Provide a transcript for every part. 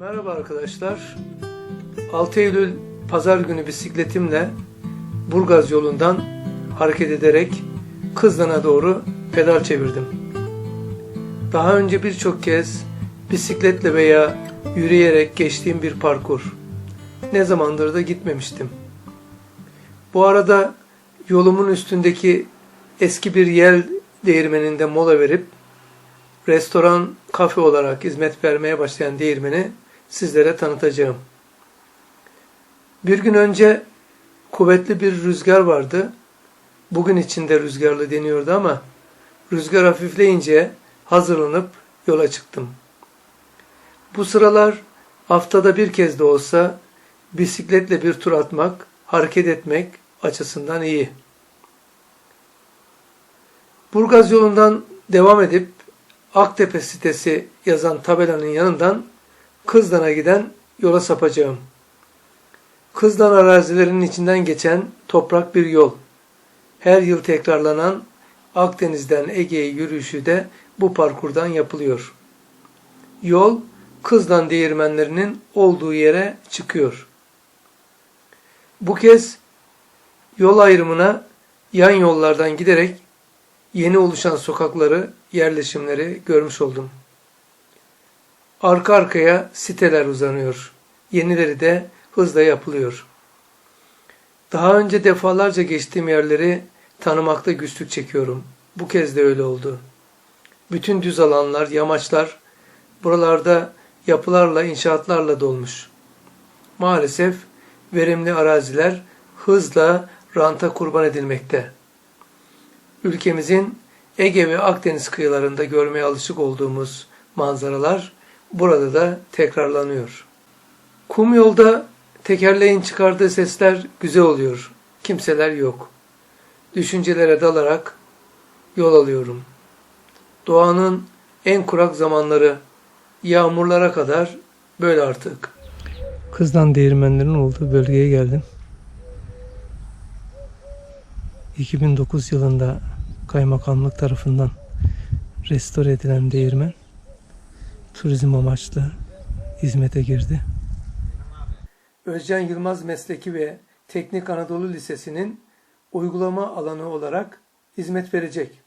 Merhaba arkadaşlar. 6 Eylül pazar günü bisikletimle Burgaz yolundan hareket ederek Kızlan'a doğru pedal çevirdim. Daha önce birçok kez bisikletle veya yürüyerek geçtiğim bir parkur. Ne zamandır da gitmemiştim. Bu arada yolumun üstündeki eski bir yel değirmeninde mola verip restoran, kafe olarak hizmet vermeye başlayan değirmeni sizlere tanıtacağım. Bir gün önce kuvvetli bir rüzgar vardı. Bugün içinde rüzgarlı deniyordu ama rüzgar hafifleyince hazırlanıp yola çıktım. Bu sıralar haftada bir kez de olsa bisikletle bir tur atmak, hareket etmek açısından iyi. Burgaz yolundan devam edip Aktepe sitesi yazan tabelanın yanından Kızdan'a giden yola sapacağım. Kızdan arazilerinin içinden geçen toprak bir yol. Her yıl tekrarlanan Akdeniz'den Ege'ye yürüyüşü de bu parkurdan yapılıyor. Yol Kızdan değirmenlerinin olduğu yere çıkıyor. Bu kez yol ayrımına yan yollardan giderek yeni oluşan sokakları, yerleşimleri görmüş oldum. Arka arkaya siteler uzanıyor. Yenileri de hızla yapılıyor. Daha önce defalarca geçtiğim yerleri tanımakta güçlük çekiyorum. Bu kez de öyle oldu. Bütün düz alanlar, yamaçlar buralarda yapılarla, inşaatlarla dolmuş. Maalesef verimli araziler hızla ranta kurban edilmekte. Ülkemizin Ege ve Akdeniz kıyılarında görmeye alışık olduğumuz manzaralar burada da tekrarlanıyor. Kum yolda tekerleğin çıkardığı sesler güzel oluyor. Kimseler yok. Düşüncelere dalarak yol alıyorum. Doğanın en kurak zamanları yağmurlara kadar böyle artık. Kızdan değirmenlerin olduğu bölgeye geldim. 2009 yılında kaymakamlık tarafından restore edilen değirmen turizm amaçlı hizmete girdi. Özcan Yılmaz Mesleki ve Teknik Anadolu Lisesi'nin uygulama alanı olarak hizmet verecek.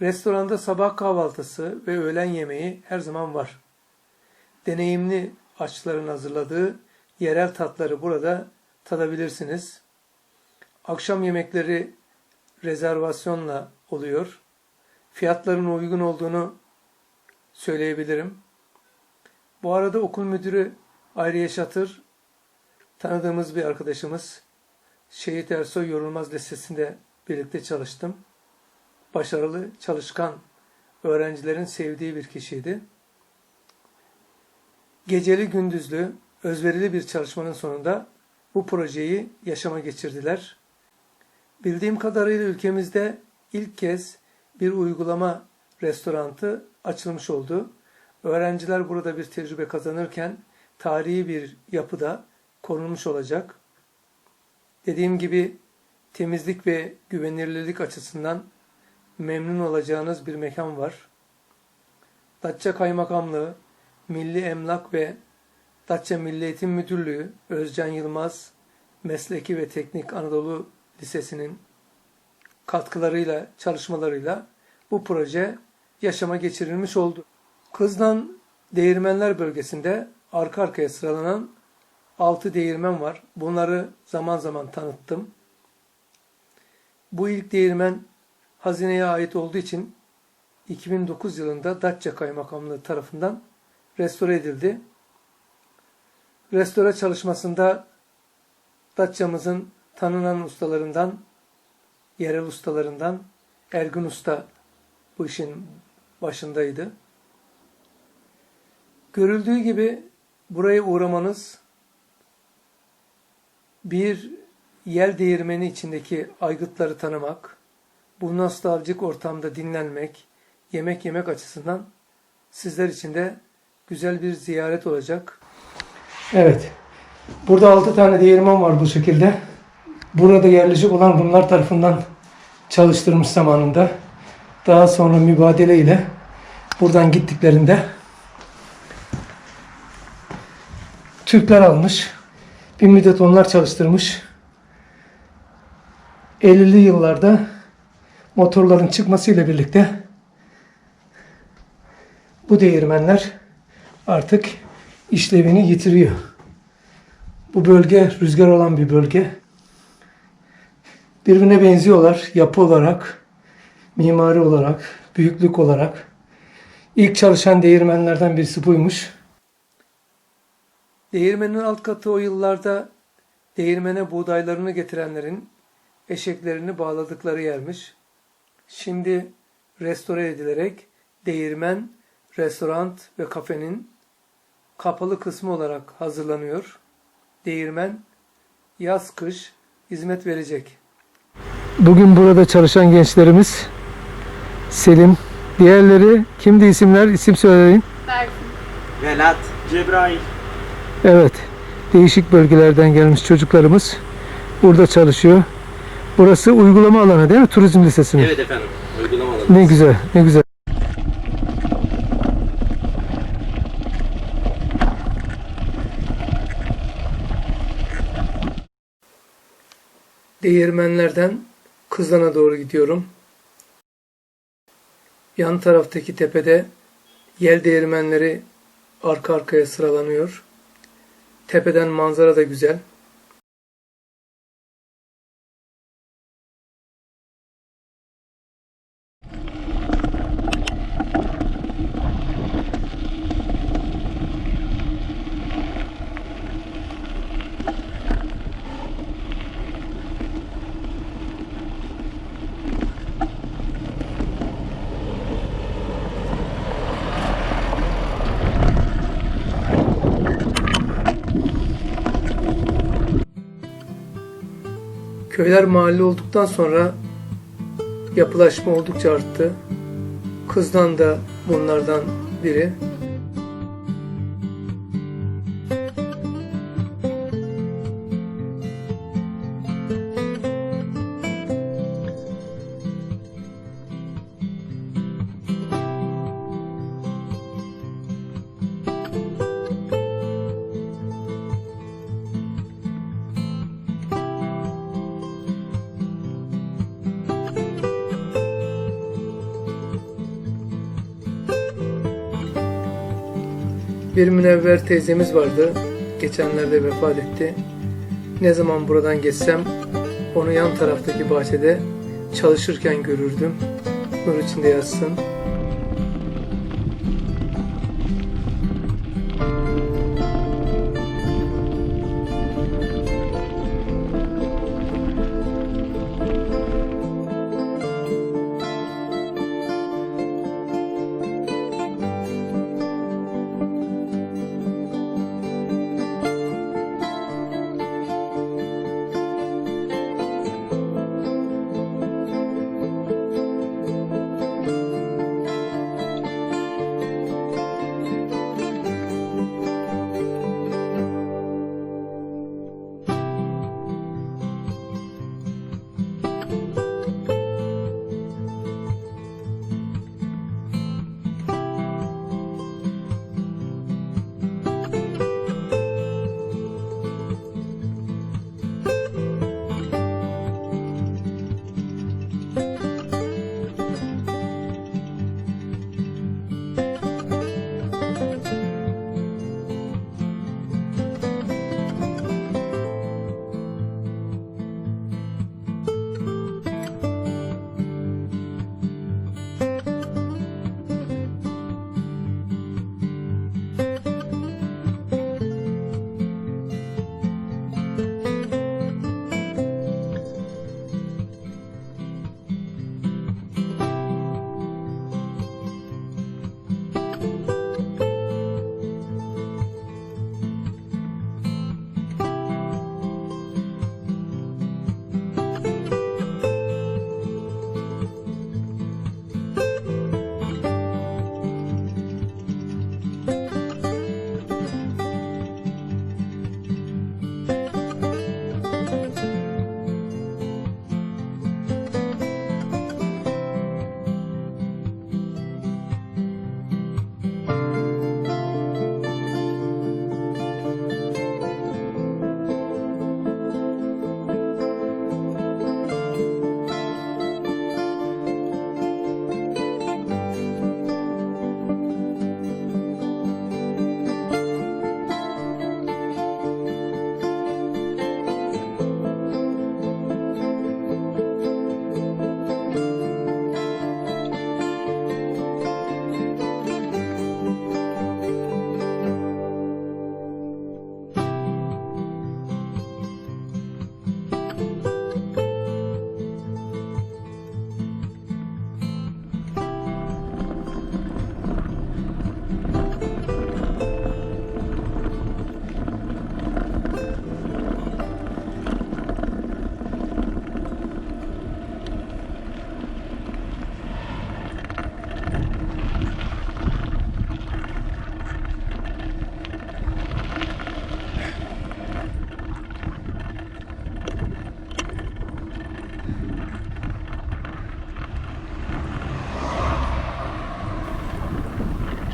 Restoranda sabah kahvaltısı ve öğlen yemeği her zaman var. Deneyimli aşçıların hazırladığı yerel tatları burada tadabilirsiniz. Akşam yemekleri rezervasyonla oluyor. Fiyatların uygun olduğunu söyleyebilirim. Bu arada okul müdürü Ayriye Şatır tanıdığımız bir arkadaşımız. Şehit Ersoy Yorulmaz Lisesi'nde birlikte çalıştım. Başarılı, çalışkan, öğrencilerin sevdiği bir kişiydi. Geceli gündüzlü, özverili bir çalışmanın sonunda bu projeyi yaşama geçirdiler. Bildiğim kadarıyla ülkemizde ilk kez bir uygulama restorantı açılmış oldu. Öğrenciler burada bir tecrübe kazanırken tarihi bir yapıda korunmuş olacak. Dediğim gibi temizlik ve güvenilirlik açısından memnun olacağınız bir mekan var. Datça Kaymakamlığı, Milli Emlak ve Datça Milli Eğitim Müdürlüğü, Özcan Yılmaz, Mesleki ve Teknik Anadolu Lisesi'nin katkılarıyla, çalışmalarıyla bu proje yaşama geçirilmiş oldu. Kızdan Değirmenler bölgesinde arka arkaya sıralanan 6 değirmen var. Bunları zaman zaman tanıttım. Bu ilk değirmen hazineye ait olduğu için 2009 yılında Datça Kaymakamlığı tarafından restore edildi. Restore çalışmasında Datça'mızın tanınan ustalarından, yerel ustalarından Ergün Usta bu işin başındaydı. Görüldüğü gibi buraya uğramanız bir yel değirmeni içindeki aygıtları tanımak, bu nostaljik ortamda dinlenmek, yemek yemek açısından sizler için de güzel bir ziyaret olacak. Evet. Burada 6 tane değirmen var bu şekilde. Burada yerleşik olan Rumlar tarafından çalıştırmış zamanında. Daha sonra mübadele ile buradan gittiklerinde Türkler almış. Bir müddet onlar çalıştırmış. 50'li yıllarda motorların çıkmasıyla birlikte bu değirmenler artık işlevini yitiriyor. Bu bölge rüzgar olan bir bölge. Birbirine benziyorlar yapı olarak, mimari olarak, büyüklük olarak. İlk çalışan değirmenlerden birisi buymuş. Değirmenin alt katı o yıllarda değirmene buğdaylarını getirenlerin eşeklerini bağladıkları yermiş. Şimdi restore edilerek değirmen, restoran ve kafenin kapalı kısmı olarak hazırlanıyor. Değirmen yaz kış hizmet verecek. Bugün burada çalışan gençlerimiz Selim, diğerleri kimdi isimler? İsim söyleyin. Berfin. Velat. Cebrail. Evet, değişik bölgelerden gelmiş çocuklarımız burada çalışıyor. Burası uygulama alanı değil mi? Turizm Lisesi'nin. Evet efendim. Uygulama alanı. Ne güzel, ne güzel. Değirmenlerden Kızlan'a doğru gidiyorum. Yan taraftaki tepede yel değirmenleri arka arkaya sıralanıyor. Tepeden manzara da güzel. Köyler mahalle olduktan sonra yapılaşma oldukça arttı. Kızdan da bunlardan biri. Bir münevver teyzemiz vardı. Geçenlerde vefat etti. Ne zaman buradan geçsem onu yan taraftaki bahçede çalışırken görürdüm. Nur içinde yatsın.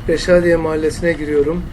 Reşadiye Mahallesi'ne giriyorum.